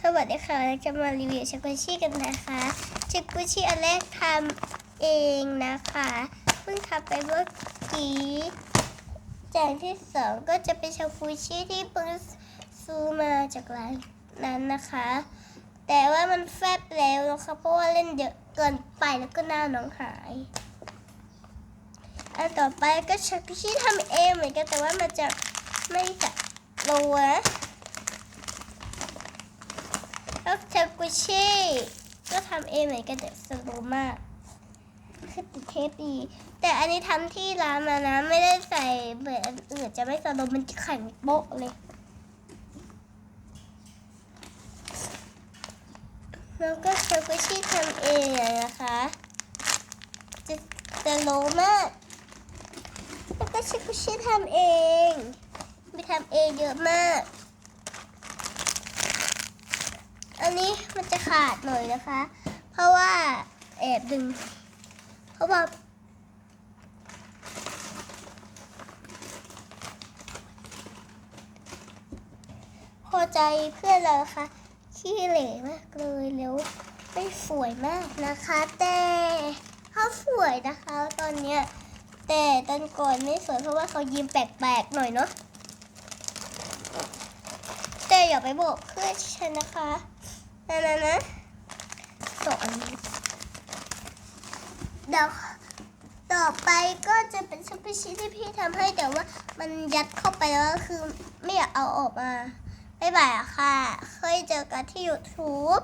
สวัสดีค่ะเราจะมารีวิวชักกุชี่กันนะคะชักกุชี่อันแรกทำเองนะคะเพิ่งทำไปเมื่อกี้จากที่สองก็จะเป็นชักกุชี่ที่เพิ่งซื้อมาจากร้านนั้นนะคะ แต่ว่ามันแฟบแล้วนะคะเพราะว่าเล่นเยอะเกินไปแล้วก็หน้าน้องหายอันต่อไปก็ชักกุชี่ทำเองเหมือนกันแต่ว่ามันจะไม่จะโลนะ แล้วเทกุชิก็ทำเองเหมือนกันแต่สโลมากคือติดเทปดี แต่อันนี้ทำที่ร้านมานะ ไม่ได้ใส่เหมือนอื่นจะไม่สโลมันจะแข็งโป๊ะเลย แล้วก็เทกุชิทำเองอะนะคะจะโลมากแล้วก็เทกุชิทำเอง ไปทำเองเยอะมาก อั นี้มันจะขาดหน่อยนะคะ เพราะว่าแอบดึง เพราะว่าพอใจเพื่อนเรานะคะขี้เหร่มากเลยแล้วไม่สวยมากนะคะ แต่เขาสวยนะคะ ตอนเนี้ยแต่ตอนก่อนไม่สวยเพราะว่าเขายิ้มแปลกๆหน่อยเนาะแต่อย่าไปบอกเพื่อนฉันนะคะ อะไรนะสอนเดี๋ยวต่อไปก็จะเป็นซุปเปอร์ชีสที่พี่ทำให้แต่ว่ามันยัดเข้าไปแล้วก็คือไม่อยากเอาออกมาบ๊ายบายอะค่ะ เคยเจอกันที่ YouTube